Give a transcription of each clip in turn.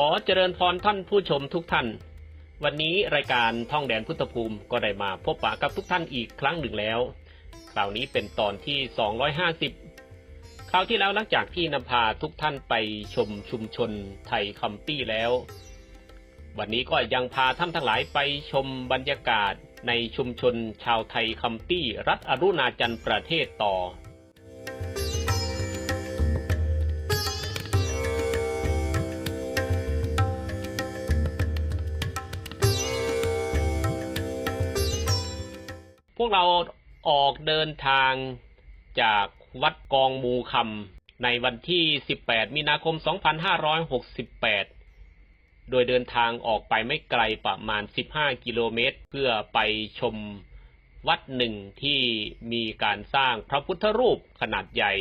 ขอเจริญพรท่านผู้ชมทุกท่าน วันนี้รายการท่องแดนพุทธภูมิก็ได้มาพบปะกับทุกท่านอีกครั้งหนึ่งแล้ว คราวนี้เป็นตอนที่ 250 คราวที่แล้วหลังจากที่นำพาทุกท่านไปชมชุมชนไทยคัมปี้แล้ว วันนี้ก็ยังพาท่านทั้งหลายไปชมบรรยากาศในชุมชนชาวไทยคัมปี้รัฐอรุณาจันทร์ประเทศต่อ พวกเราออกเดินทางจากวัดกองมูคำในวันที่ 18 มีนาคม 2568 โดยเดินทางออกไปไม่ไกลประมาณ 15 กิโลเมตร เพื่อไปชมวัดหนึ่งที่มีการสร้างพระพุทธรูปขนาดใหญ่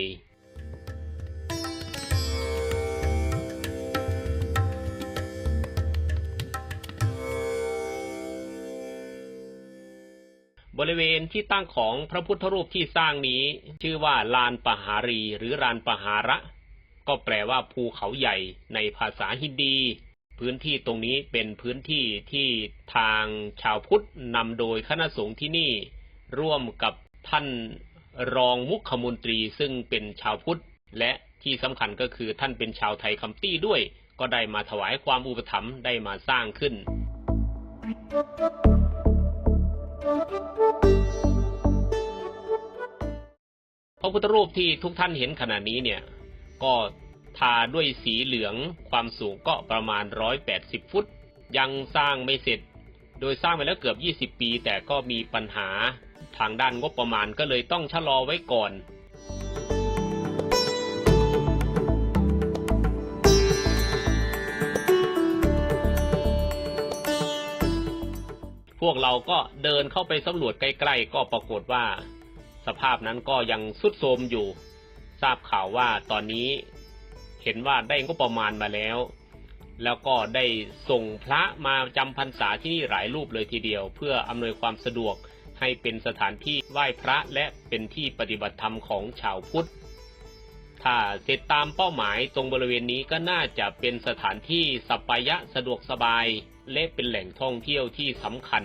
บริเวณที่ตั้งของพระพุทธรูปที่สร้างนี้ ชื่อว่าลานปหารีหรือลานปหาระ ก็แปลว่าภูเขาใหญ่ในภาษาฮินดี พื้นที่ตรงนี้เป็นพื้นที่ที่ทางชาวพุทธนำโดยคณะสงฆ์ที่นี่ ร่วมกับท่านรองมุขมนตรีซึ่งเป็นชาวพุทธ และที่สำคัญก็คือท่านเป็นชาวไทยคัมตี้ด้วย ก็ได้มาถวายความอุปถัมภ์ได้มาสร้างขึ้น พระพุทธรูปที่ทุกท่านเห็นขณะนี้เนี่ย ก็ทาด้วยสีเหลืองความสูงก็ประมาณ 180 ฟุต ยังสร้างไม่เสร็จ โดยสร้างไปแล้วเกือบ 20 ปี แต่ก็มีปัญหาทางด้านงบประมาณก็เลยต้องชะลอไว้ก่อน วกเราก็เดินเข้าไปสำรวจใกล้ๆ ก็ปรากฏว่า สภาพนั้นก็ยังสุดโทรมอยู่ ทราบข่าวว่าตอนนี้เห็นว่าได้งบประมาณมาแล้ว แล้วก็ได้ส่งพระมาจำพรรษาที่นี่หลายรูปเลยทีเดียว เพื่ออำนวยความสะดวกให้เป็นสถานที่ไหว้พระและเป็นที่ปฏิบัติธรรมของชาวพุทธ ถ้าเสร็จตามเป้าหมายตรงบริเวณนี้ก็น่าจะเป็นสถานที่สัปปายะสะดวกสบาย และเป็นแหล่งท่องเที่ยวที่สำคัญ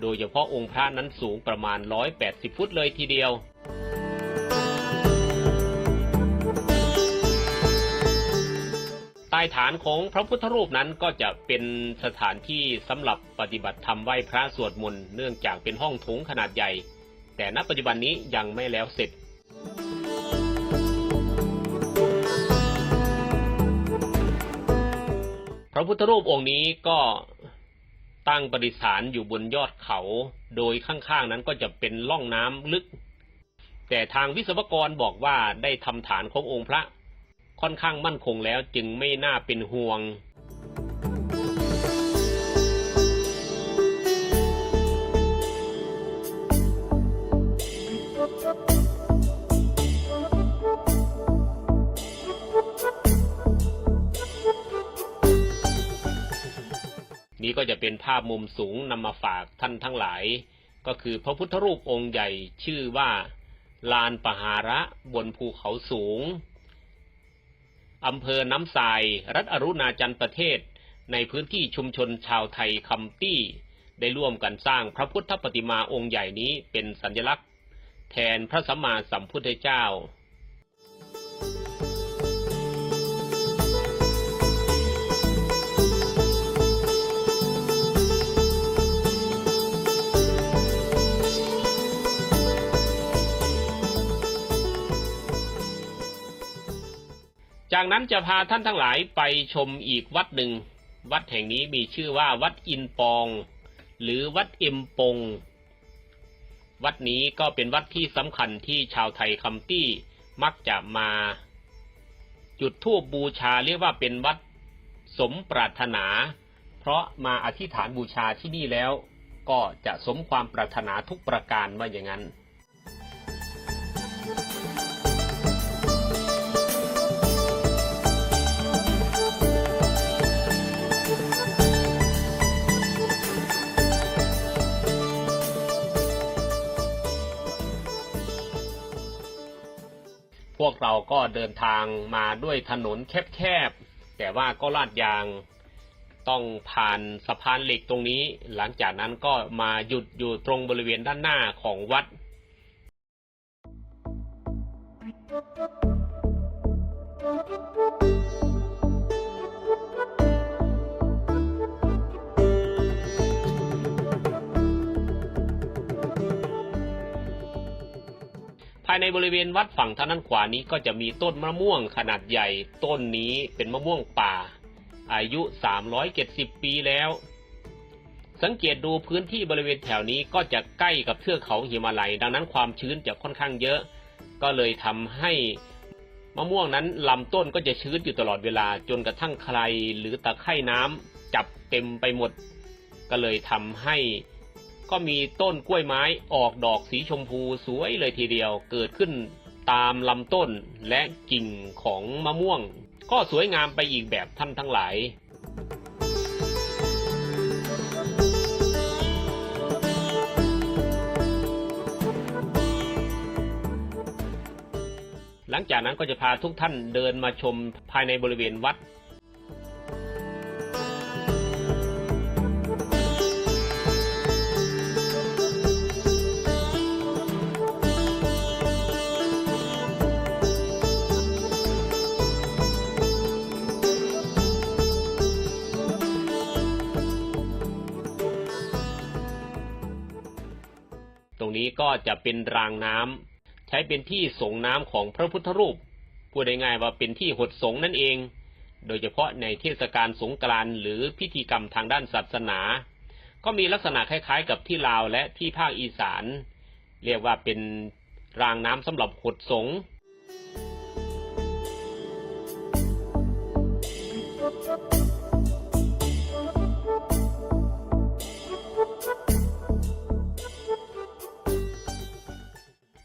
โดยเฉพาะองค์พระนั้นสูงประมาณ 180 ฟุตเลยทีเดียว ใต้ฐานของพระพุทธรูปนั้นก็จะเป็นสถานที่สำหรับปฏิบัติธรรมไหว้พระสวดมนต์เนื่องจากเป็นห้องโถงขนาดใหญ่ แต่ณปัจจุบันนี้ยังไม่แล้วเสร็จ พระพุทธรูปองค์นี้ก็ตั้งประดิษฐานอยู่บนยอดเขา โดยข้างๆนั้นก็จะเป็นล่องน้ำลึก แต่ทางวิศวกรบอกว่าได้ทำฐานขององค์พระค่อนข้างมั่นคงแล้วจึงไม่น่าเป็นห่วง นี่ก็จะเป็นภาพมุมสูงนำมาฝากท่านทั้งหลาย ก็คือพระพุทธรูปองค์ใหญ่ชื่อว่า ลานปหาระบนภูเขาสูงอำเภอน้ำทราย รัฐอรุณาจันทร์ประเทศ ในพื้นที่ชุมชนชาวไทยคัมตี้ ได้ร่วมกันสร้างพระพุทธปฏิมาองค์ใหญ่นี้เป็นสัญลักษณ์ แทนพระสัมมาสัมพุทธเจ้า จากนั้นจะพาท่านทั้งหลายไปชมอีกวัดหนึ่ง วัดแห่งนี้มีชื่อว่าวัดอินปอง หรือวัดเอ็มปง วัดนี้ก็เป็นวัดที่สำคัญที่ชาวไทยคัมตี้มักจะมา จุดธูปบูชาเรียกว่าเป็นวัดสมปรารถนา เพราะมาอธิษฐานบูชาที่นี่แล้ว ก็จะสมความปรารถนาทุกประการว่าอย่างนั้น พวกเราก็เดินทางมาด้วยถนนแคบๆ แต่ว่าก็ลาดยาง ต้องผ่านสะพานเหล็กตรงนี้ หลังจากนั้นก็มาหยุดอยู่ตรงบริเวณด้านหน้าของวัดภายในบริเวณวัดฝั่งทางด้านขวานี้ก็จะมีต้นมะม่วงขนาดใหญ่ ต้นนี้เป็นมะม่วงป่า อายุ 370 ปีแล้ว สังเกตดูพื้นที่บริเวณแถวนี้ก็จะใกล้กับเทือกเขาหิมาลัย ดังนั้นความชื้นจะค่อนข้างเยอะ ก็เลยทำให้มะม่วงนั้นลำต้นก็จะชื้นอยู่ตลอดเวลาจนกระทั่งใครหรือตะไคร่น้ำจับเต็มไปหมด ก็เลยทำให้ ก็มีต้นกล้วยไม้ออกดอกสีชมพูสวยเลยทีเดียว เกิดขึ้นตามลำต้นและกิ่งของมะม่วง ก็สวยงามไปอีกแบบท่านทั้งหลายหลังจากนั้นก็จะพาทุกท่านเดินมาชมภายในบริเวณวัด ก็จะเป็นรางน้ำใช้เป็นที่ส่งน้ำของพระพุทธรูปพูดง่ายๆว่าเป็นที่หดสงนั่นเอง โดยเฉพาะในเทศกาลสงกรานต์หรือพิธีกรรมทางด้านศาสนา ก็มีลักษณะคล้ายๆ กับที่ลาวและที่ภาคอีสาน เรียกว่าเป็นรางน้ำสำหรับหดสง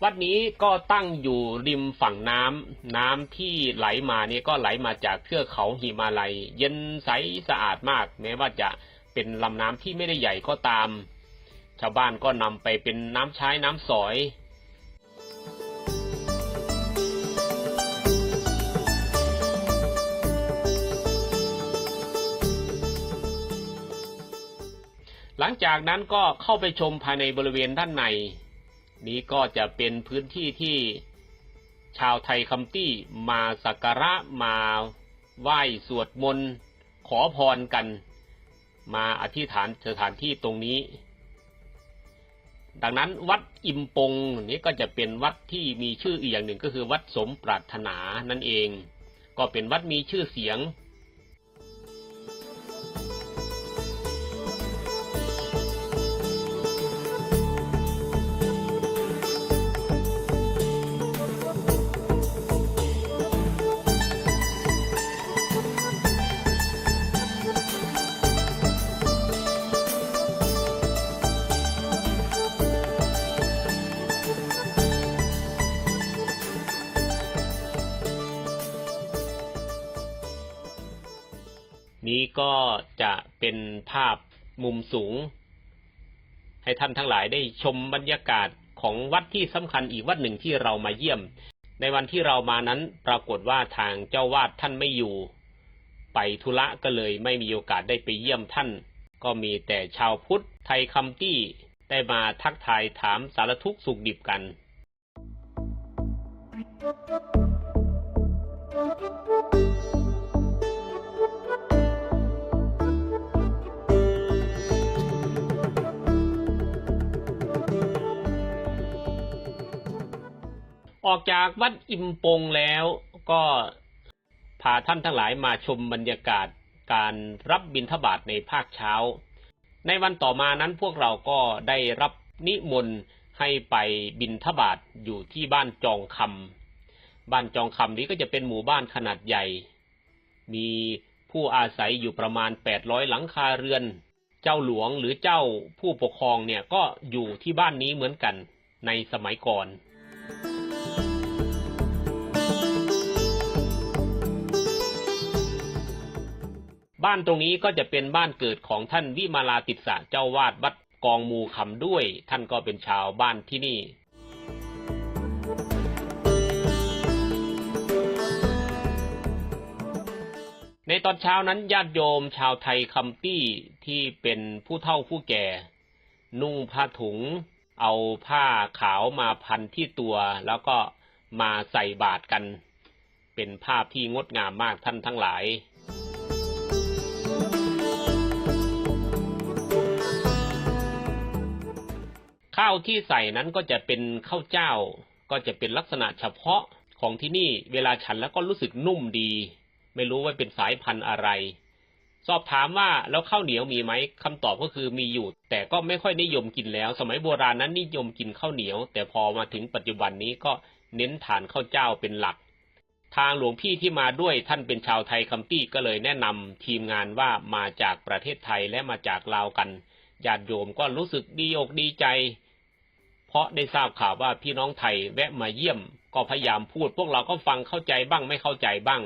วัดนี้ก็ตั้งอยู่ริมฝั่งน้ำน้ำที่ไหลมาเนี่ยก็ไหลมาจากเทือกเขาหิมาลัย เย็นใสสะอาดมาก แม้ว่าจะเป็นลำน้ำที่ไม่ได้ใหญ่ก็ตาม ชาวบ้านก็นำไปเป็นน้ำใช้น้ำสอยหลังจากนั้นก็เข้าไปชมภายในบริเวณด้านใน นี้ก็จะเป็นพื้นที่ที่ชาวไทยคัมตี้มาสักการะมาไหว้สวดมนต์ขอพรกัน มาอธิษฐานสถานที่ตรงนี้ ดังนั้นวัดอิมปงนี้ก็จะเป็นวัดที่มีชื่ออีกอย่างหนึ่งก็คือวัดสมปรารถนานั่นเอง ก็เป็นวัดมีชื่อเสียง นี้ก็จะเป็นภาพมุมสูง ให้ท่านทั้งหลายได้ชมบรรยากาศของวัดที่สำคัญอีกวัดหนึ่งที่เรามาเยี่ยม ในวันที่เรามานั้นปรากฏว่าทางเจ้าวาดท่านไม่อยู่ ไปธุระก็เลยไม่มีโอกาสได้ไปเยี่ยมท่าน ก็มีแต่ชาวพุทธไทยคัมตี้ได้มาทักทายถามสารทุกข์สุขดิบกัน ออกจากวัดอิมปงแล้วก็พาท่านทั้งหลายมาชมบรรยากาศการรับบิณฑบาตในภาคเช้า ในวันต่อมานั้นพวกเราก็ได้รับนิมนต์ให้ไปบิณฑบาตอยู่ที่บ้านจองคำบ้านจองคำนี้ก็จะเป็นหมู่บ้านขนาดใหญ่ มีผู้อาศัยอยู่ประมาณ 800 หลังคาเรือน เจ้าหลวงหรือเจ้าผู้ปกครองเนี่ยก็อยู่ที่บ้านนี้เหมือนกันในสมัยก่อน บ้านตรงนี้ก็จะเป็นบ้านเกิดของท่านวิมาลาติสสะเจ้าวาดวัดกองมูคำด้วย ท่านก็เป็นชาวบ้านที่นี่ในตอนเช้านั้นญาติโยมชาวไทยคัมปี้ที่เป็นผู้เฒ่าผู้แก่ นุ่งผ้าถุง เอาผ้าขาวมาพันที่ตัว แล้วก็มาใส่บาตรกัน เป็นภาพที่งดงามมากท่านทั้งหลาย ข้าวที่ใส่นั้นก็จะเป็นข้าวเจ้า ก็จะเป็นลักษณะเฉพาะของที่นี่เวลาฉันแล้วก็รู้สึกนุ่มดี ไม่รู้ว่าเป็นสายพันธุ์อะไร สอบถามว่าแล้วข้าวเหนียวมีไหมคำตอบก็คือมีอยู่ แต่ก็ไม่ค่อยนิยมกินแล้ว สมัยโบราณนั้นนิยมกินข้าวเหนียว แต่พอมาถึงปัจจุบันนี้ก็เน้นทานข้าวเจ้าเป็นหลัก ทางหลวงพี่ที่มาด้วยท่านเป็นชาวไทยคัมปี้ก็เลยแนะนำทีมงานว่ามาจากประเทศไทยและมาจากลาวกันญาติโยมก็รู้สึกดีอกดีใจ ราะได้ทราบข่าวว่าพี่น้องไทยแวะมาเยี่ยม ก็พยายามพูด พวกเราก็ฟังเข้าใจบ้างไม่เข้าใจบ้าง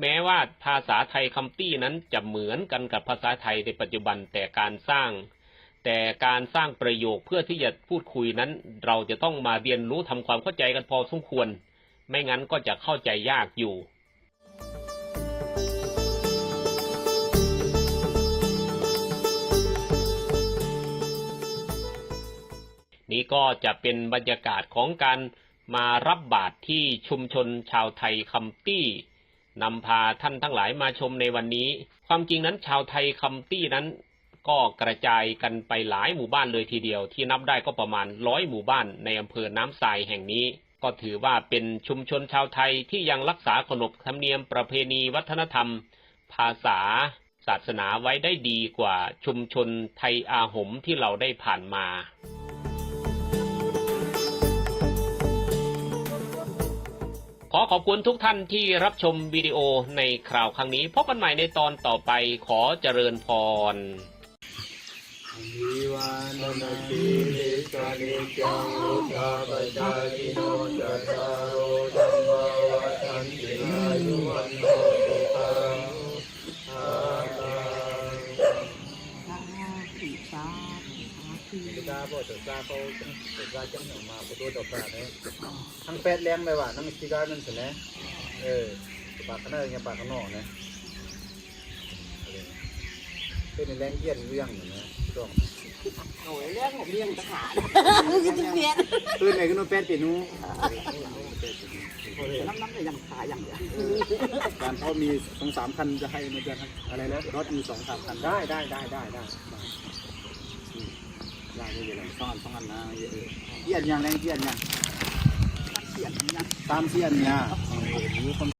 แม้ว่าภาษาไทยคัมปี้นั้นจะเหมือนกันกับภาษาไทยในปัจจุบันแต่การสร้าง แต่การสร้างประโยคเพื่อที่จะพูดคุยนั้น เราจะต้องมาเรียนรู้ทำความเข้าใจกันพอสมควร ไม่งั้นก็จะเข้าใจยากอยู่ นี่ก็จะเป็นบรรยากาศของการมารับบาตรที่ชุมชนชาวไทยคัมตี้นำพาท่านทั้งหลายมาชมในวันนี้ ความจริงนั้นชาวไทยคัมตี้นั้น ก็กระจายกันไปหลายหมู่บ้านเลยทีเดียว ที่นับได้ก็ประมาณร้อยหมู่บ้านในอำเภอน้ำทรายแห่งนี้ ก็ถือว่าเป็นชุมชนชาวไทยที่ยังรักษาขนบธรรมเนียมประเพณีวัฒนธรรม ภาษา ศาสนาไว้ได้ดีกว่าชุมชนไทยอาหมที่เราได้ผ่านมา ขอขอบคุณทุกท่านที่รับชมวิดีโอในคราวครั้งนี้ พบกันใหม่ในตอนต่อไปขอเจริญพรวิวานาทีลิสานิจังอุตตาปจายิโนจัตตารโอธรรมวัฏันติอายุวันโนสุขังอาลัง จ้าบ่เจ้าเขาเจ้าจังหมาประตูดอกกาเนี่ยทั้งแปดแรงเลยว่ะนั่งสิการนั่นสินะเออปากข้างในเนี่ยปากข้างนอกนะเป็นแรงเยี่ยนเรื่องอยู่นะต้องโอ้ยเรื่องของเรื่องทหารคือจะเปลี่ยนคือไหนก็โนแปดเปลี่ยนนู้น้ำน้ำเลยยังขายอย่างเดียวการเขามีสองสามคันจะให้มันจะอะไรนะรถมีสองสามคันได้ได้ได้ได้ได้ ได้ไม่เป็นไรสองอันสองอันนะเยียนยังแรงเยียนยังเสียนตามเสียนเนี่ยมีคน